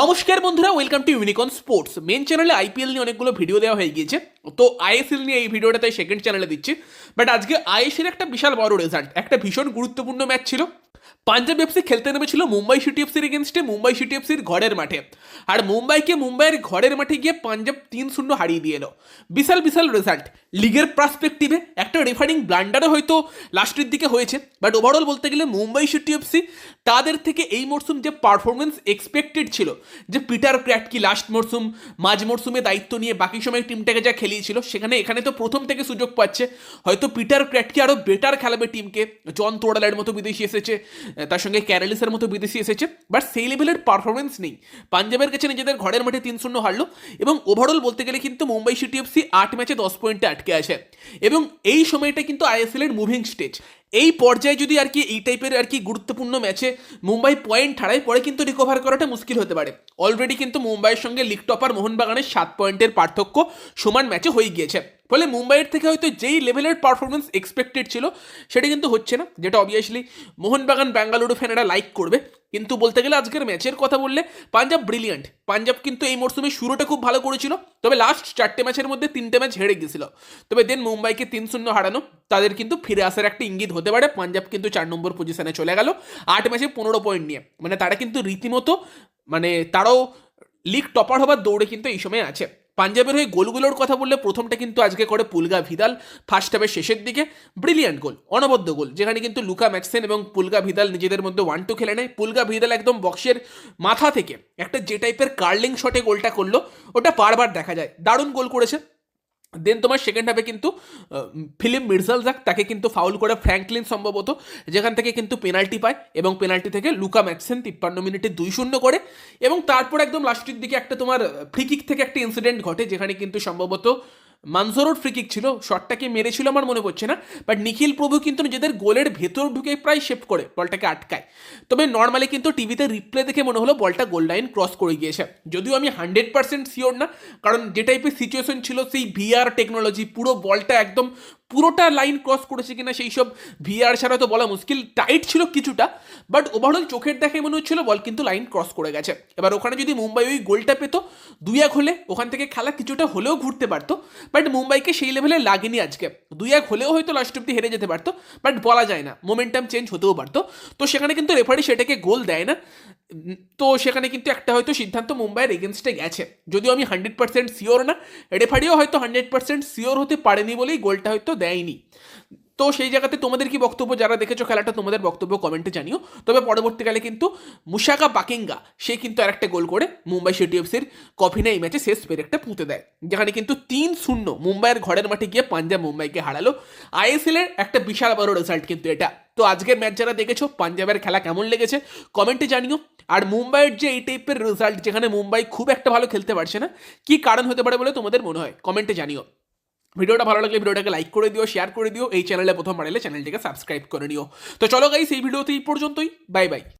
নমস্কার বন্ধুরা welcome to Unicon Sports Men চ্যানেলে আইপিএল নিয়ে অনেকগুলো ভিডিও দেওয়া হয়ে গিয়েছে। তো আইএসএল নিয়ে এই ভিডিওটা তাই সেকেন্ড চ্যানেলে দিচ্ছি। বাট আজকে আইএসএল একটা বিশাল বড় রেজাল্ট একটা ভীষণ গুরুত্বপূর্ণ ম্যাচ ছিল। পাঞ্জাব এফসি খেলতে নেমেছিল মুম্বাই সিটি এফসির এগেনস্টে মুম্বাই সিটি এফসির ঘরের মাঠে। আর মুম্বাইকে মুম্বাইয়ের ঘরের মাঠে গিয়ে পাঞ্জাব তিন শূন্য হারিয়ে দিয়ে এলো। বিশাল বিশাল রেজাল্ট লিগের পার্সপেক্টিভে একটা রেফারিং ব্লান্ডারও হয়তো লাস্টের দিকে হয়েছে। বাট ওভারঅল বলতে গেলে মুম্বাই সিটি এফসি তাদের থেকে এই মরশুম যে পারফরমেন্স এক্সপেক্টেড ছিল, যে পিটার ক্র্যাটকি লাস্ট মরশুম মাঝ মরশুমে দায়িত্ব নিয়ে বাকি সময় টিমটাকে যা খেলিয়েছিল, সেখানে, এখানে তো প্রথম থেকে সুযোগ পাচ্ছে। হয়তো পিটার ক্র্যাটকি আরও বেটার খেলাবে টিমকে জন তোড়ালের মতো বিদেশি এসেছে। তার সঙ্গে ক্যারালিসের মতো বিদেশি এসেছে বাট সেই লেভেলের পারফরমেন্স নেই। পাঞ্জাবের কাছে নিজেদের ঘরের মাঠে তিন শূন্য হারলো, এবং ওভারঅল বলতে গেলে কিন্তু মুম্বাই সিটি এফসি আট ম্যাচে দশ পয়েন্টে আটকে আছে। এবং এই সময়টা কিন্তু আইএসএল এর মুভিং স্টেজ এই পর্যায়ে যদি আর কি এই টাইপের আর কি গুরুত্বপূর্ণ ম্যাচে মুম্বাই পয়েন্ট হারায়, পরে কিন্তু রিকভার করাটা মুশকিল হতে পারে। অলরেডি কিন্তু মুম্বাইয়ের সঙ্গে লিগ টপার মোহনবাগানের সাত পয়েন্টের পার্থক্য সমান ম্যাচে হয়ে গিয়েছে। ফলে মুম্বাইয়ের থেকে হয়তো যেই লেভেলের পারফরমেন্স এক্সপেক্টেড ছিল, সেটা কিন্তু হচ্ছে না। যেটা অবভিয়াসলি মোহনবাগান বেঙ্গালুরু ফ্যানেরা লাইক করবে। কিন্তু বলতে গেলে আজকের ম্যাচের কথা বললে পাঞ্জাব ব্রিলিয়ান্ট পাঞ্জাব কিন্তু এই মরশুমে শুরুটা খুব ভালো করেছিল, তবে লাস্ট চারটে ম্যাচের মধ্যে তিনটে ম্যাচ হেরে গেছিল। তবে দেন মুম্বাইকে তিন শূন্য হারানো, তাদের কিন্তু ফিরে আসার একটা ইঙ্গিত হতে পারে। পাঞ্জাব কিন্তু চার নম্বর পজিশনে চলে গেল। আট ম্যাচে পনেরো পয়েন্ট নিয়ে। মানে তারা কিন্তু রীতিমতো মানে তারাও লিগ টপার হবার দৌড়ে কিন্তু এই সময় আছে। পাঞ্জাবের হয়ে গোলগুলোর কথা বললে প্রথমটা কিন্তু আজকে করে পুলগা ভিদাল ফার্স্ট হাফের শেষের দিকে। ব্রিলিয়ান্ট গোল অনবদ্য গোল যেখানে কিন্তু লুকা ম্যাক্সেন এবং পুলগা ভিদাল নিজেদের মধ্যে ওয়ান টু খেলে নেয়। পুলগা ভিদাল একদম বক্সের মাথা থেকে একটা যে টাইপের কার্লিং শটে গোলটা করল, ওটা বারবার দেখা যায়। দারুণ গোল করেছে। দেন তোমার সেকেন্ড হাফে কিন্তু ফিলিপ মির্জালজাক তাকে কিন্তু ফাউল করে ফ্র্যাঙ্কলিন সম্ভবত, যেখান থেকে কিন্তু পেনাল্টি পায় এবং পেনাল্টি থেকে লুকা ম্যাক্সেন তিপ্পান্ন মিনিটে দুই শূন্য করে এবং তারপর একদম লাস্টের দিকে একটা তোমার ফ্রিকিক থেকে একটা ইনসিডেন্ট ঘটে, যেখানে কিন্তু সম্ভবত মানজোরোর ফ্রিকিক ছিল শটটাকে মেরেছিল আমার মনে পড়ছে না বাট নিখিল প্রভু কিন্তু নিজেদের গোলের ভেতর ঢুকে প্রায় শেপ করে, বলটাকে আটকায়। তবে নর্মালি কিন্তু টিভিতে রিপ্লে দেখে মনে হলো বলটা গোল লাইন ক্রস করে গিয়েছে। যদিও আমি হান্ড্রেড পার্সেন্ট শিওর না, কারণ যে টাইপের সিচুয়েশন ছিল, সেই ভিআর টেকনোলজি পুরো বলটা একদম পুরোটা লাইন ক্রস করেছে কিনা সেই সব ভিআর ছাড়া তো বলা মুশকিল। টাইট ছিল কিছুটা বাট ওভারঅল চোখের দেখায় মনে হচ্ছিল বল কিন্তু লাইন ক্রস করে গেছে। এবার ওখানে যদি মুম্বাই ওই গোলটা পেতো, দুই এক হলে ওখান থেকে খেলা কিছুটা হলেও ঘুরতে পারতো বাট মুম্বাইকে সেই লেভেলে লাগেনি আজকে। দুই এক হলেও হয়তো লাস্ট অব্দি হেরে যেতে পারতো বাট বলা যায় না মোমেন্টাম চেঞ্জ হতেও পারতো। তো সেখানে কিন্তু রেফারি সেটাকে গোল দেয় না। তো সেখানে কিন্তু একটা হয়তো সিদ্ধান্ত মুম্বাইয়ের এগেনস্টে গেছে। যদিও আমি হান্ড্রেড পার্সেন্ট শিওর না রেফারিও হয়তো হান্ড্রেড পার্সেন্ট শিওর হতে পারেনি বলেই গোলটা হয়তো দেয়নি। তো সেই জায়গাতে তোমাদের কি বক্তব্য? যারা দেখেছ খেলাটা, তোমাদের বক্তব্য কমেন্টে জানিও। তবে পরবর্তীকালে কিন্তু মুশাকা বাকিঙ্গা, সে কিন্তু আরেকটা গোল করে মুম্বাই সিটি এফসির কফিনে এই ম্যাচে শেষ পেরেকটা পুঁতে দেয়। যেখানে কিন্তু তিন শূন্য মুম্বাইয়ের ঘরের মাঠে গিয়ে পাঞ্জাব মুম্বাইকে হারালো। আইএসএল এর একটা বিশাল বড় রেজাল্ট কিন্তু এটা। তো আজকের ম্যাচ যারা দেখেছ, পাঞ্জাবের খেলা কেমন লেগেছে? কমেন্টে জানিও। আর মুম্বাইয়ের যে এই টাইপের রেজাল্ট যেখানে মুম্বাই খুব একটা ভালো খেলতে পারছে না, কি কারণ হতে পারে বলে তোমাদের মনে হয়? কমেন্টে জানিও। ভিডিওটা ভালো লাগলে ভিডিওটাকে লাইক করে দিও শেয়ার করে দিও, এই চ্যানেলে প্রথম বাড়ালে চ্যানেলটিকে সাবস্ক্রাইব করে নিও। তো চলো গাইস এই ভিডিওতে এই পর্যন্তই। Bye bye